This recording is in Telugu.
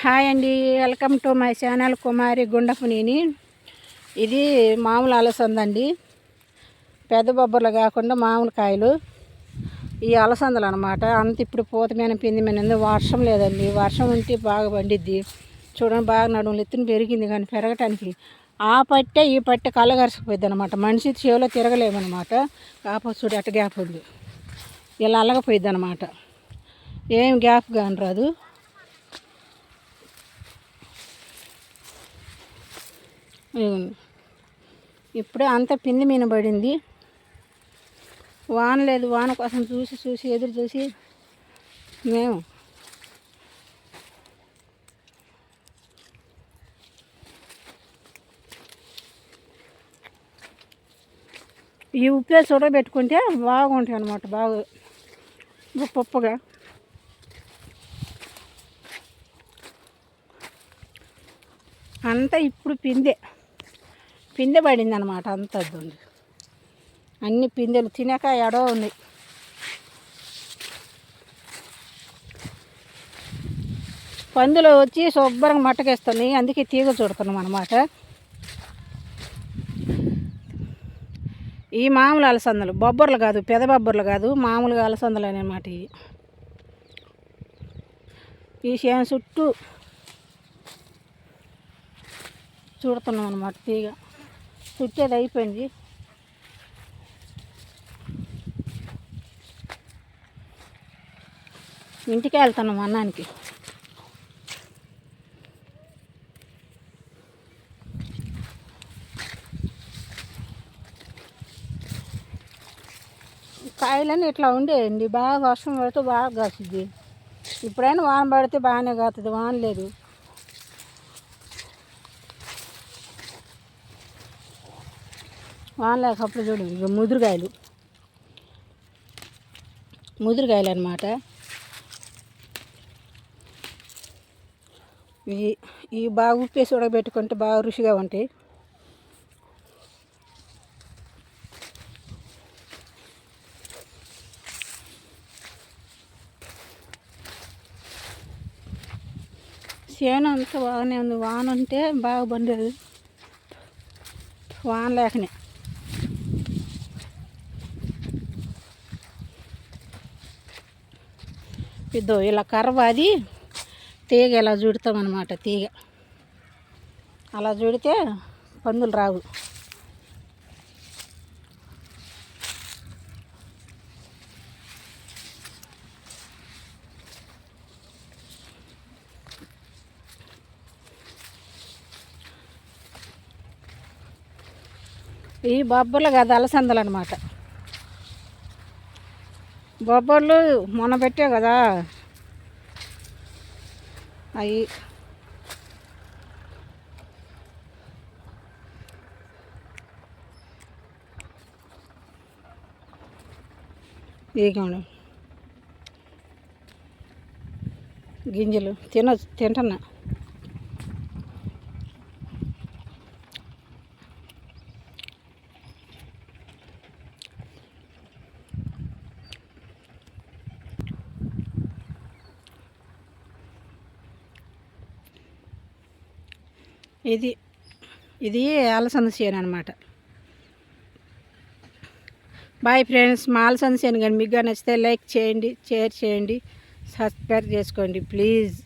హాయ్ అండి. Welcome to my channel Kumari Gundapuneni. ఇది మామూలు అలసంద అండి పెద్ద బొబ్బర్లు కాకుండా మామూలు కాయలు. ఈ అలసందలు అనమాట అంత ఇప్పుడు పూత మీద పిండి వర్షం లేదండి. వర్షం ఉంటే బాగా పండిద్ది. చూడండి బాగా నడుములు ఎత్తున పెరిగింది కానీ పెరగటానికి. ఆ పట్టే ఈ పట్టె కళ్ళగరిసిపోయింది అనమాట మనిషి చెవిలో తిరగలేమన్నమాట. కాకపోతే చూడు అట్ట గ్యాప్ ఉంది. ఇలా అల్లగపోయిద్ది అనమాట ఏం గ్యాప్ కాని రాదు. ఇప్పుడే అంత పిండి మీన పడింది. వాన లేదు వాన కోసం చూసి చూసి ఎదురు చూసి మేము ఈ ఉప్పు చూడబెట్టుకుంటే బాగుంటాయి అనమాట బాగా పప్పుగా. అంతా ఇప్పుడు పిందే పిందె పడింది అనమాట అంత అన్ని పిందెలు తినక ఎడో ఉన్నాయి పందులు వచ్చి శుభ్రంగా మట్టకేస్తున్నాయి. అందుకే తీగ చూడుతున్నాం అనమాట ఈ మామూలు అలసందలు. బొబ్బర్లు కాదు పెద బొబ్బర్లు కాదు మామూలుగా అలసందలు అనమాట ఇవి. ఈ చేను చుట్టూ చూడుతున్నాం అనమాట తీగ. చుట్టేది అయిపోయింది. ఇంటికి వెళ్తున్నాం అన్నానికి. కాయలన్నీ ఇట్లా ఉండేయండి. బాగా వర్షం పడితే బాగా కాస్తుంది ఇప్పుడైనా వాన పడితే బాగానే కాస్తుంది. వాన లేదు. వాన లేకప్పుడు చూడండి ఇక ముదురుగాయలు. ముదురుగాయలు అనమాట ఈ ఈ బాగా ఉప్పేసి ఉడకబెట్టుకుంటే బాగా రుచిగా ఉంటాయి. చేను అంతా బాగానే ఉంది. వాన ఉంటే బాగా పండేది వాన లేకనే. ఇద్దో ఇలా కర్ర అది తీగ ఇలా చుడతాం అనమాట తీగ. అలా చుడితే పందులు రావు. ఈ బొబ్బర్లు కదా అలసందలు అనమాట బొబ్బర్లు మొన్న పెట్టావు కదా. అవి ఇదిగోండి. గింజలు తిన తింటున్నా. ఇది ఇది అలసంద చేను అనమాట బాయ్ ఫ్రెండ్స్ మా అలసంద చేను కానీ మీకు నచ్చితే లైక్ చేయండి షేర్ చేయండి సబ్స్క్రైబ్ చేసుకోండి ప్లీజ్.